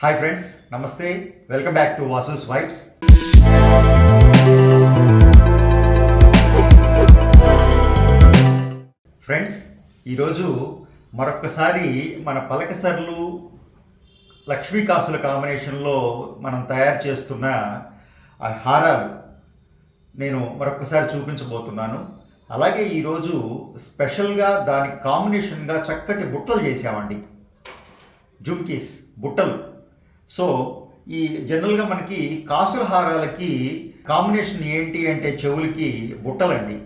Hi friends నమస్తే. Welcome back to Vasals vibes friends ఈరోజు మరొక్కసారి మన పలకసర్లు లక్ష్మీ కాసుల కాంబినేషన్లో మనం తయారు చేస్తున్న ఆ హారాలు నేను మరొకసారి చూపించబోతున్నాను. అలాగే ఈరోజు స్పెషల్గా దాని కాంబినేషన్గా చక్కటి బుట్టలు చేసామండి జుమ్కీస్ బుట్టలు. సో ఈ జనరల్గా మనకి కాసుల హారాలకి కాంబినేషన్ ఏంటి అంటే చెవులకి బుట్టలండి.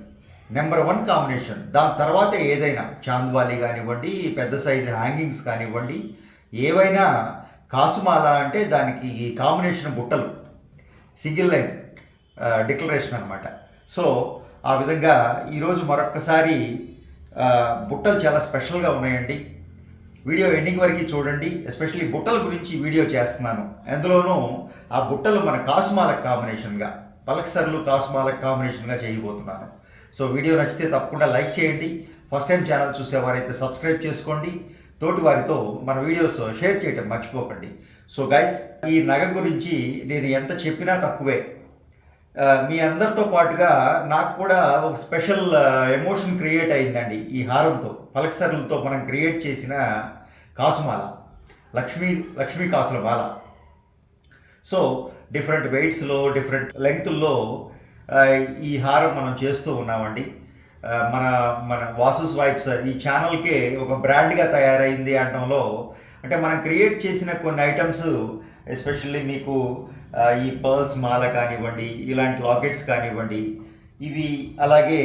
Number one combination. దాని తర్వాత ఏదైనా చాంద్వాలి కానివ్వండి పెద్ద సైజు హ్యాంగింగ్స్ కానివ్వండి ఏవైనా కాసుమాల అంటే దానికి ఈ కాంబినేషన్ బుట్టలు. సింగిల్ లైన్ డిక్లరేషన్ అనమాట సో ఆ విధంగా ఈరోజు మరొక్కసారి బుట్టలు చాలా స్పెషల్గా ఉన్నాయండి. వీడియో ఎండింగ్ వరకు చూడండి. ఎస్పెషల్లీ బుట్టల గురించి వీడియో చేస్తున్నాను. అందులోనూ ఆ బుట్టలు మన కాసుమాలకు కాంబినేషన్గా పలక్సర్లు కాసుమాలకు కాంబినేషన్గా చేయబోతున్నాను. సో వీడియో నచ్చితే తప్పకుండా లైక్ చేయండి. ఫస్ట్ టైం ఛానల్ చూసేవారైతే సబ్స్క్రైబ్ చేసుకోండి. తోటి వారితో మన వీడియోస్ షేర్ చేయటం మర్చిపోకండి. సో గైస్ ఈ నగ గురించి నేను ఎంత చెప్పినా తక్కువే. మీ అందరితో పాటుగా నాకు కూడా ఒక స్పెషల్ ఎమోషన్ క్రియేట్ అయిందండి ఈ హారంతో. పలక్సర్లతో మనం క్రియేట్ చేసిన కాసుమాల. లక్ష్మీ లక్ష్మీ కాసుల మాల. సో డిఫరెంట్ వెయిట్స్లో డిఫరెంట్ లెంగ్త్లో ఈ హారం మనం చేస్తూ ఉన్నామండి. మన మన వాసుస్ వైబ్స్ ఈ ఛానల్కే ఒక బ్రాండ్గా తయారైంది అనడంలో అంటే మనం క్రియేట్ చేసిన కొన్ని ఐటమ్స్ ఎస్పెషల్లీ మీకు ఈ పర్ల్స్ మాల కానివ్వండి ఇలాంటి లాకెట్స్ కానివ్వండి ఇవి అలాగే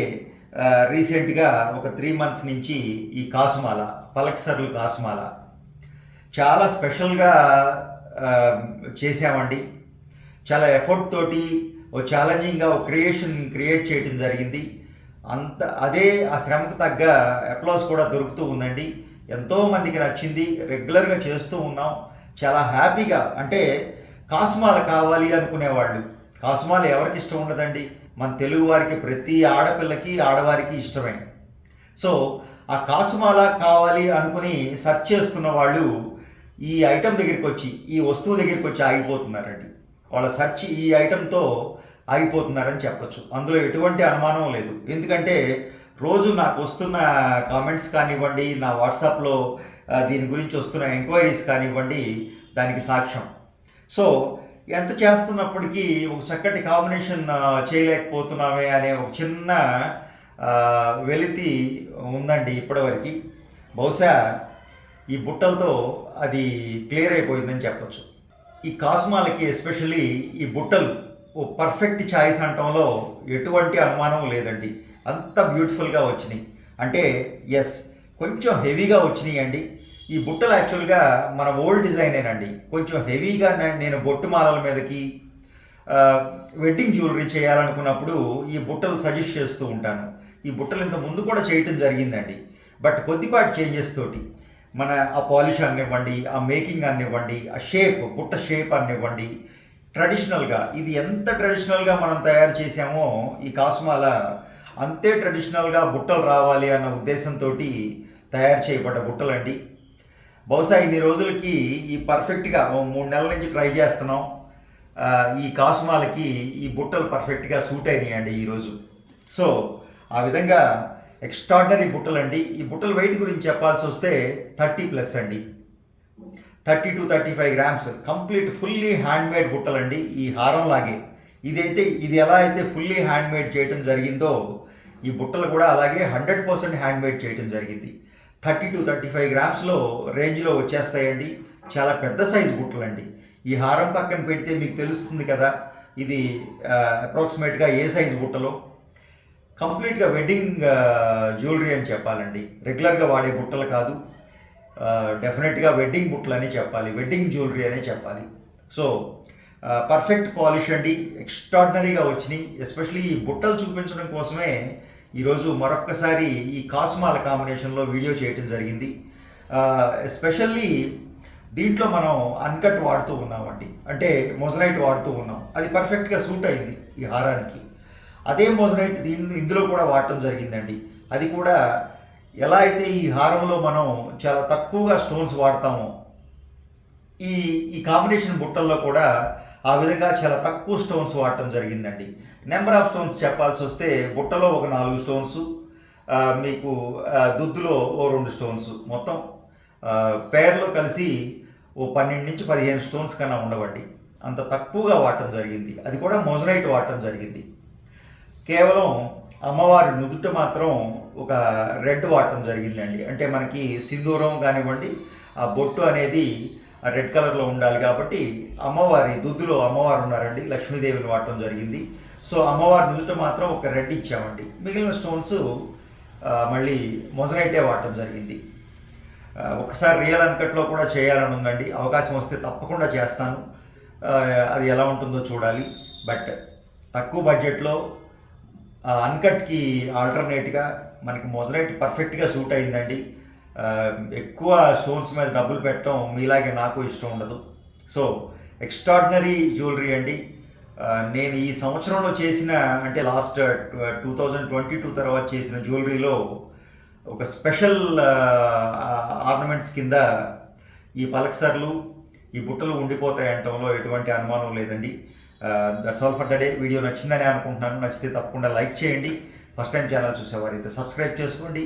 రీసెంట్గా ఒక త్రీ మంత్స్ నుంచి ఈ కాసుమాల పలక్సర్లు కాసుమాల చాలా స్పెషల్గా చేసామండి చాలా ఎఫర్ట్ తోటి ఓ ఛాలెంజింగ్గా ఒక క్రియేషన్ క్రియేట్ చేయడం జరిగింది. అంత అదే ఆ శ్రమకు తగ్గ అప్లాస్ కూడా దొరుకుతూ ఉందండి. ఎంతో మందికి నచ్చింది రెగ్యులర్గా చేస్తూ ఉన్నాం. చాలా హ్యాపీగా అంటే కాసుమాల కావాలి అనుకునేవాళ్ళు. కాసుమాల ఎవరికి ఇష్టం ఉండదండి? మన తెలుగు వారికి ప్రతి ఆడపిల్లకి ఆడవారికి ఇష్టమే. సో ఆ కాసుమాల కావాలి అనుకుని సెర్చ్ చేస్తున్న వాళ్ళు ఈ ఐటెం దగ్గరికి వచ్చి ఈ వస్తువు దగ్గరికి వచ్చి ఆగిపోతున్నారండి. వాళ్ళ సెర్చ్ ఈ ఐటెంతో ఆగిపోతున్నారని చెప్పొచ్చు. అందులో ఎటువంటి అనుమానం లేదు. ఎందుకంటే రోజు నాకు వస్తున్న కామెంట్స్ కానివ్వండి నా వాట్సాప్లో దీని గురించి వస్తున్న ఎంక్వైరీస్ కానివ్వండి దానికి సాక్ష్యం. సో ఎంత చేస్తున్నప్పటికీ ఒక చక్కటి కాంబినేషన్ చేయలేకపోతున్నామే అనే ఒక చిన్న వెలితి ఉందండి ఇప్పటివరకు. బహుశా ఈ బుట్టలతో అది క్లియర్ అయిపోయిందని చెప్పొచ్చు. ఈ కాస్మాలకి ఎస్పెషల్లీ ఈ బుట్టలు ఓ పర్ఫెక్ట్ ఛాయిస్ అనటంలో ఎటువంటి అనుమానం లేదండి. అంత బ్యూటిఫుల్గా వచ్చినాయి. అంటే ఎస్ కొంచెం హెవీగా వచ్చినాయి అండి ఈ బుట్టలు యాక్చువల్గా మన ఓల్డ్ డిజైనేనండి కొంచెం హెవీగా నేను బొట్టు మాలల మీదకి వెడ్డింగ్ జ్యువెలరీ చేయాలనుకున్నప్పుడు ఈ బుట్టలు సజెస్ట్ చేస్తూ ఉంటాను. ఈ బుట్టలు ఇంత ముందు కూడా చేయటం జరిగిందండి. బట్ కొద్దిపాటి చేంజెస్ తోటి మన ఆ పాలిష్ అనివ్వండి ఆ మేకింగ్ అనివ్వండి ఆ షేప్ బుట్ట షేప్ అనివ్వండి ట్రెడిషనల్గా ఇది ఎంత ట్రెడిషనల్గా మనం తయారు చేసామో ఈ కాస్మాల అంతే ట్రెడిషనల్గా బుట్టలు రావాలి అన్న ఉద్దేశంతో తయారు చేయబడ్డ బుట్టలండి. బహుశా ఇన్ని రోజులకి ఈ పర్ఫెక్ట్గా మూడు నెలల నుంచి ట్రై చేస్తున్నాం. ఈ కాసుమాలకి ఈ బుట్టలు పర్ఫెక్ట్గా సూట్ అయినాయండి ఈరోజు సో ఆ విధంగా ఎక్స్ట్రాడినరీ బుట్టలు అండి ఈ బుట్టల వెయిట్ గురించి చెప్పాల్సి వస్తే థర్టీ ప్లస్ అండి. Thirty to thirty five grams. Complete fully hand made బుట్టలండి ఈ హారం లాగే. ఇదైతే ఇది ఎలా అయితే ఫుల్లీ హ్యాండ్ మేడ్ చేయటం జరిగిందో ఈ బుట్టలు కూడా అలాగే హండ్రెడ్ పర్సెంట్ హ్యాండ్ మేడ్ చేయటం జరిగింది. థర్టీ టు థర్టీ ఫైవ్ గ్రామ్స్లో రేంజ్లో వచ్చేస్తాయండి. చాలా పెద్ద సైజ్ బుట్టలండి. ఈ హారం పక్కన పెడితే మీకు తెలుస్తుంది కదా ఇది అప్రాక్సిమేట్గా ఏ సైజ్ బుట్టలో? కంప్లీట్గా వెడ్డింగ్ జ్యువెలరీ అని చెప్పాలండి. రెగ్యులర్గా వాడే బుట్టలు కాదు. డెఫినెట్గా వెడ్డింగ్ బుట్టలు అని చెప్పాలి. వెడ్డింగ్ జ్యువెలరీ అనే చెప్పాలి. సో పర్ఫెక్ట్ పాలిష్ అండి. ఎక్స్ట్రాడినరీగా వచ్చినాయి. ఎస్పెషలీ ఈ బుట్టలు చూపించడం కోసమే ఈరోజు మరొక్కసారి ఈ కాసుమాల కాంబినేషన్లో వీడియో చేయటం జరిగింది. ఎస్పెషల్లీ దీంట్లో మనం అన్కట్ వాడుతూ ఉన్నామండి. అంటే మొజరైట్ వాడుతూ ఉన్నాం. అది పర్ఫెక్ట్గా సూట్ అయింది ఈ హారానికి. అదే మొజరైట్ దీని ఇందులో కూడా వాడటం జరిగిందండి. అది కూడా ఎలా అయితే ఈ హారంలో మనం చాలా తక్కువగా స్టోన్స్ వాడతామో ఈ ఈ కాంబినేషన్ బుట్టల్లో కూడా ఆ విధంగా చాలా తక్కువ స్టోన్స్ వాడటం జరిగిందండి. నెంబర్ ఆఫ్ స్టోన్స్ చెప్పాల్సి వస్తే బుట్టలో ఒక నాలుగు స్టోన్స్ మీకు దుద్దులో ఓ రెండు స్టోన్స్ మొత్తం పేర్లో కలిసి ఓ పన్నెండు నుంచి పదిహేను స్టోన్స్ కన్నా ఉండవండి. అంత తక్కువగా వాడటం జరిగింది. అది కూడా మొజరైట్ వాడటం జరిగింది. కేవలం అమ్మవారి నుదుట మాత్రం ఒక రెడ్ వాడటం జరిగిందండి. అంటే మనకి సింధూరం కానివ్వండి ఆ బొట్టు అనేది రెడ్ కలర్లో ఉండాలి కాబట్టి అమ్మవారి దుద్దులో అమ్మవారు ఉన్నారండి. లక్ష్మీదేవిని వాడటం జరిగింది. సో అమ్మవారి నుదుట మాత్రం ఒక రెడ్ ఇచ్చామండి. మిగిలిన స్టోన్స్ మళ్ళీ మొజనైటే వాడటం జరిగింది. ఒకసారి రియల్ అన్కట్లో కూడా చేయాలని ఉందండి. అవకాశం వస్తే తప్పకుండా చేస్తాను. అది ఎలా ఉంటుందో చూడాలి. బట్ తక్కువ బడ్జెట్లో అన్కట్కి ఆల్టర్నేట్గా మనకి మొజనైట్ పర్ఫెక్ట్గా సూట్ అయిందండి. Um, ఎక్కువ స్టోన్స్ మీద డబ్బులు పెట్టడం మీలాగే నాకు ఇష్టం ఉండదు. సో ఎక్స్ట్రాడినరీ జ్యువెలరీ అండి. Uh, నేను ఈ సంవత్సరంలో చేసిన అంటే last two thousand twenty two తర్వాత చేసిన జ్యువెలరీలో ఒక స్పెషల్ ఆర్నమెంట్స్ uh, కింద ఈ పలక్సర్లు ఈ బుట్టలు ఉండిపోతాయి అనటంలో ఎటువంటి అనుమానం లేదండి. That's all for the day video నచ్చిందని అనుకుంటున్నాను. నచ్చితే తప్పకుండా లైక్ చేయండి. ఫస్ట్ టైం ఛానల్ చూసేవారైతే సబ్స్క్రైబ్ చేసుకోండి.